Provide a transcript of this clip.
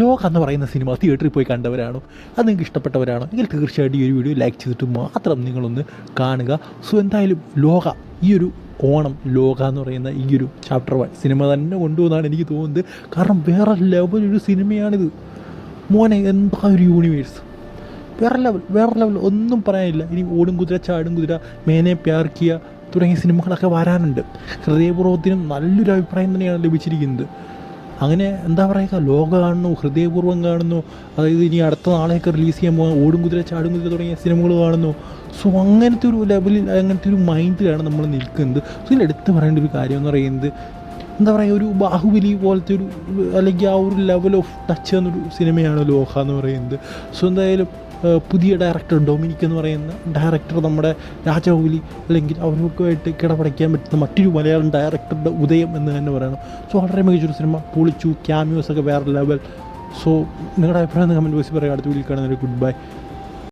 ലോക എന്ന് പറയുന്ന സിനിമ തിയേറ്ററിൽ പോയി കണ്ടവരാണോ? അത് നിങ്ങൾക്ക് ഇഷ്ടപ്പെട്ടവരാണോ? എങ്കിൽ തീർച്ചയായിട്ടും ഈ ഒരു വീഡിയോ ലൈക്ക് ചെയ്തിട്ട് മാത്രം നിങ്ങളൊന്ന് കാണുക. സോ എന്തായാലും ലോക ഈ ഒരു ഓണം ലോക എന്ന് പറയുന്ന ഈ ഒരു ചാപ്റ്റർ വൺ സിനിമ തന്നെ കൊണ്ടുവന്നാണ് എനിക്ക് തോന്നുന്നത്. കാരണം വേറെ ലെവലൊരു സിനിമയാണിത്. മോനെ എന്താ ഒരു യൂണിവേഴ്സ് വേറെ ലെവൽ വേറെ ലെവൽ ഒന്നും പറയാനില്ല. ഇനി ഓടും കുതിര ചാടും കുതിര മേനെ പ്യാർക്കിയ തുടങ്ങിയ സിനിമകളൊക്കെ വരാനുണ്ട്. ഹൃദയപൂർവത്തിനും നല്ലൊരു അഭിപ്രായം തന്നെയാണ് ലഭിച്ചിരിക്കുന്നത്. അങ്ങനെ എന്താ പറയുക ലോക കാണുന്നു ഹൃദയപൂർവം കാണുന്നു. അതായത് ഇനി അടുത്ത നാളെയൊക്കെ റിലീസ് ചെയ്യാൻ പോകാൻ ഓടും കുതിര ചാടും കുതിര തുടങ്ങിയ സിനിമകൾ കാണുന്നു. സോ അങ്ങനത്തെ ഒരു ലെവലിൽ അങ്ങനത്തെ ഒരു മൈൻഡിലാണ് നമ്മൾ നിൽക്കുന്നത്. സോ ഇതിൽ എടുത്ത് പറയേണ്ട ഒരു കാര്യം എന്ന് പറയുന്നത് എന്താ പറയുക ഒരു ബാഹുബലി പോലത്തെ ഒരു അല്ലെങ്കിൽ ആ ഒരു ലെവൽ ഓഫ് ടച്ച് എന്നൊരു സിനിമയാണ് ലോഹ എന്ന് പറയുന്നത്. സോ എന്തായാലും പുതിയ ഡയറക്ടർ ഡൊമിനിക് എന്ന് പറയുന്ന ഡയറക്ടർ നമ്മുടെ രാജകൗലി അല്ലെങ്കിൽ അവർക്കുമായിട്ട് കിടപടയ്ക്കാൻ പറ്റുന്ന മറ്റൊരു മലയാളം ഡയറക്ടറുടെ ഉദയം എന്ന് തന്നെ പറയണം. സോ വളരെ മികച്ചൊരു സിനിമ പൊളിച്ചു ഒക്കെ വേറെ ലെവൽ സോ നിങ്ങളുടെ അഭിപ്രായം കമന്റ് ബോക്സിൽ പറയാം അടുത്ത വീട്ടിൽ കാണുന്നൊരു ഗുഡ് ബൈ